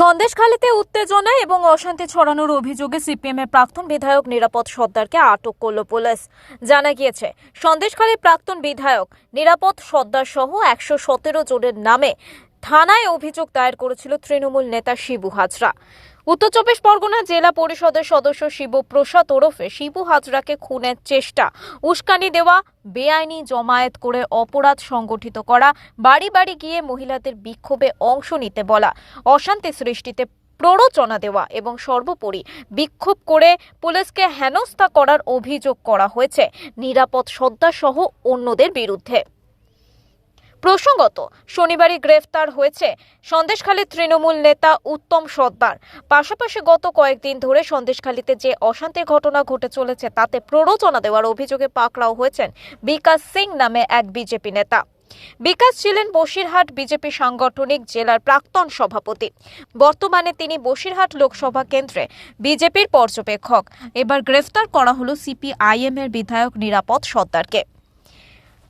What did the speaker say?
সন্দেশখালীতে উত্তেজনা এবং অশান্তি ছড়ানোর অভিযোগে সিপিএম এর প্রাক্তন বিধায়ক নিরাপদ সর্দারকে আটক করল পুলিশ। জানা গিয়েছে, সন্দেশখালীর প্রাক্তন বিধায়ক নিরাপদ সর্দার সহ একশো সতেরো জনের নামে থানায় অভিযোগ দায়ের করেছিল তৃণমূল নেতা শিবু হাজরা। উত্তর চব্বিশ পরগনা জেলা পরিষদের সদস্য শিবু প্রসাদ ওরফে শিবু হাজরাকে খুনের চেষ্টা, উস্কানি দেওয়া, বেআইনি জমায়েত করে অপরাধ সংগঠিত করা, বাড়ি বাড়ি গিয়ে মহিলাদের বিক্ষোভে অংশ নিতে বলা, অশান্তি সৃষ্টিতে প্ররোচনা দেওয়া এবং সর্বোপরি বিক্ষোভ করে পুলিশকে হেনস্থা করার অভিযোগ করা হয়েছে। নিরাপদ সত্তা সহ অন্যদের বিরুদ্ধে। প্রসঙ্গত, শনিবারই গ্রেফতার হয়েছে সন্দেশখালীর তৃণমূল নেতা উত্তম সর্দার। পাশাপাশি গত কয়েকদিন ধরে সন্দেশখালীতে যে অশান্তির ঘটনা ঘটে চলেছে, তাতে প্ররোচনা দেওয়ার অভিযোগে পাকড়াও হয়েছেন বিকাশ সিং নামে এক বিজেপি নেতা। বিকাশ ছিলেন বসিরহাট বিজেপি সাংগঠনিক জেলার প্রাক্তন সভাপতি। বর্তমানে তিনি বসিরহাট লোকসভা কেন্দ্রে বিজেপির পর্যবেক্ষক। এবার গ্রেফতার করা হল সিপিআইএম এর বিধায়ক নিরাপদ সর্দারকে।